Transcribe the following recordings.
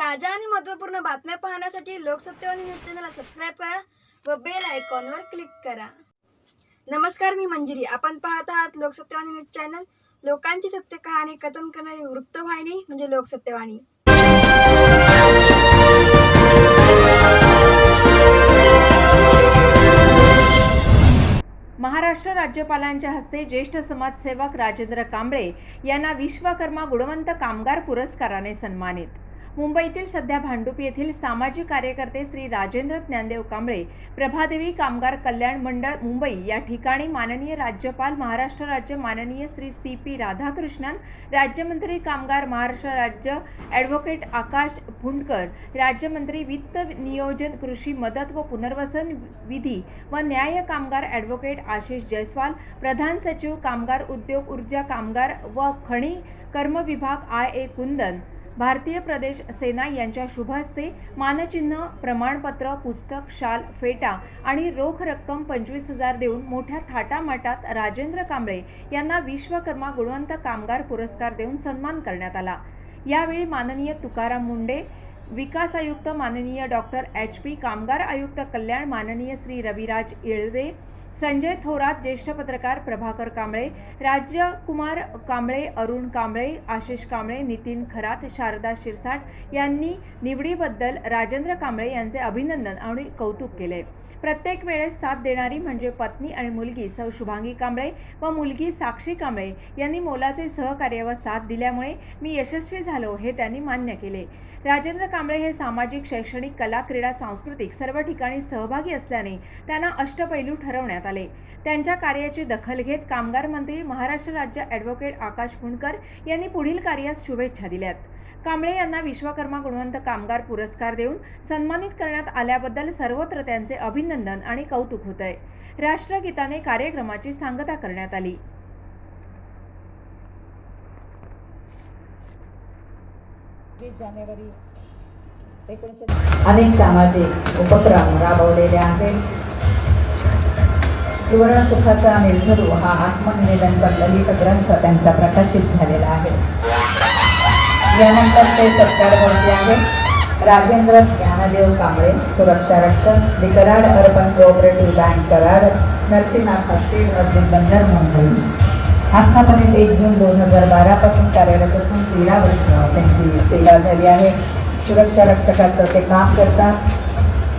ताज्या आणि महत्त्वपूर्ण बातम्या पाहण्यासाठी लोकसत्यवाणी न्यूज चॅनलला सबस्क्राईब करा व बेल आयकॉनवर क्लिक करा. नमस्कार मी मंजिरी. आपण पाहत आहात लोकसत्यवाणी न्यूज चॅनल. लोकांची सत्य कहाणी कथन करणारी वृत्तवाहिनी म्हणजे लोकसत्यवाणी. महाराष्ट्र राज्यपालांच्या हस्ते ज्येष्ठ समाजसेवक राजेंद्र कांबळे यांना विश्वकर्मा गुणवंत कामगार पुरस्काराने सन्मानित. मुंबईतील सध्या भांडुप येथील सामाजिक कार्यकर्ते श्री राजेंद्र ज्ञानदेव कांबळे प्रभादेवी कामगार कल्याण मंडळ मुंबई या ठिकाणी माननीय राज्यपाल महाराष्ट्र राज्य माननीय श्री सी पी राधाकृष्णन राज्यमंत्री कामगार महाराष्ट्र राज्य ॲडव्होकेट आकाश भुंडकर राज्यमंत्री वित्त नियोजन कृषी मदत व पुनर्वसन विधी व न्याय कामगार ॲडव्होकेट आशिष जयस्वाल प्रधान सचिव कामगार उद्योग ऊर्जा कामगार व खणी कर्म विभाग आय ए कुंदन भारतीय प्रदेश सेना यांच्या शुभ हस्ते मानचिन्ह प्रमाणपत्र पुस्तक शाल फेटा आणि रोख रक्कम पंचवीस हजार देऊन मोठ्या थाटामाटात राजेंद्र कांबळे यांना विश्वकर्मा गुणवंत कामगार पुरस्कार देऊन सन्मान करण्यात आला. यावेळी माननीय तुकाराम मुंडे विकास आयुक्त माननीय डॉक्टर एच पी कामगार आयुक्त कल्याण माननीय श्री रविराज येळवे संजय थोरात ज्येष्ठ पत्रकार प्रभाकर कांबळे राज्यकुमार कांबळे अरुण कांबळे आशिष कांबळे नितीन खरात शारदा शिरसाट यांनी निवडीबद्दल राजेंद्र कांबळे यांचे अभिनंदन आणि कौतुक केले. प्रत्येक वेळेस साथ देणारी म्हणजे पत्नी आणि मुलगी सौ शुभांगी कांबळे व मुलगी साक्षी कांबळे यांनी मोलाचे सहकार्य व साथ दिल्यामुळे मी यशस्वी झालो हे त्यांनी मान्य केले. राजेंद्र कांबळे हे सामाजिक शैक्षणिक कला क्रीडा सांस्कृतिक सर्व ठिकाणी सहभागी असल्याने त्यांना अष्टपैलू ठरवण्यात आले. त्यांच्या कार्याची दखल घेत कामगार मंत्री महाराष्ट्र राज्य ॲडव्होकेट आकाश फुंडकर यांनी पुढील कार्यास शुभेच्छा दिल्यात. कांबळे यांना विश्वकर्मा गुणवंत कामगार पुरस्कार देऊन सन्मानित करण्यात आल्याबद्दल सर्वत्र त्यांचे अभिनंदन आणि कौतुक होत आहे राष्ट्रगीताने कार्यक्रमाची सांगता करण्यात आली. जानेवारी एकोणीसशे अनेक सामाजिक उपक्रम राबवलेले आहेत. सुवर्ण सुखाचा निर्झरू हा आत्मनिवेदन ललित ग्रंथ त्यांचा प्रकाशित झालेला आहे. यानंतर ते सत्कारमूर्ती आहेत. राजेंद्र ज्ञानदेव कांबळे सुरक्षा रक्षक the Karad urban cooperative bank Karad Narsinhnath हस्ती मस्जिद बंदर मुंबई. आस्थापनेत एक जून दोन हजार बारापासून कार्यरत असून तेरा वर्ष त्यांची सेवा झाली आहे. सुरक्षा रक्षकाचं ते काम करतात.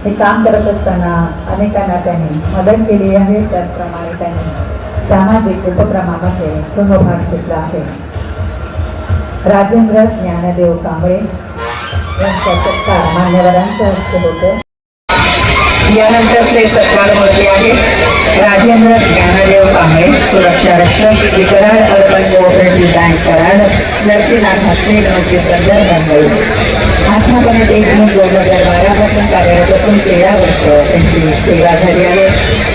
हे काम करत असताना अनेकांना त्यांनी मदत केली आहे. त्याचप्रमाणे त्यांनी सामाजिक उपक्रमामध्ये सहभाग घेतला आहे. राजेंद्र ज्ञानदेव कांबळे यांचा सत्कार मान्यवरांच्या हस्ते होतो. यानंतरचे सत्कारमूर्ती आहेत राजेंद्र ज्ञानदेव कांबळे सुरक्षा रक्षक Karad urban cooperative bank Karad Narsinhnath hostel Masjid Bandar Mumbai आस्थापनेत एक जून दोन हजार बारापासून कार्यरत असून तेरा वर्ष त्यांची सेवा झाली आहे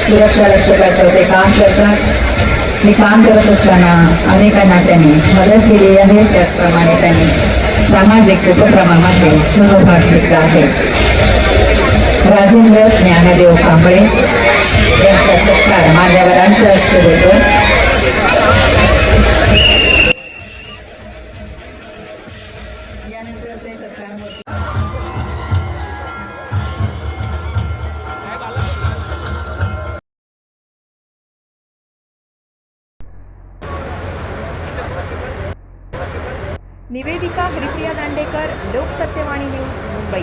सुरक्षा रक्षकाचं ते काम करतात हे काम करत असताना अनेकांना त्यांनी मदत केली आहे त्याचप्रमाणे त्यांनी सामाजिक उपक्रमामध्ये सहभाग घेतला आहे राजेंद्र ज्ञानदेव कांबळे यांचा सत्कार मान्यवरांच्या हस्ते होतो. निवेदिका हरिप्रिया दांडेकर लोकसत्यवाणी न्यूज मुंबई.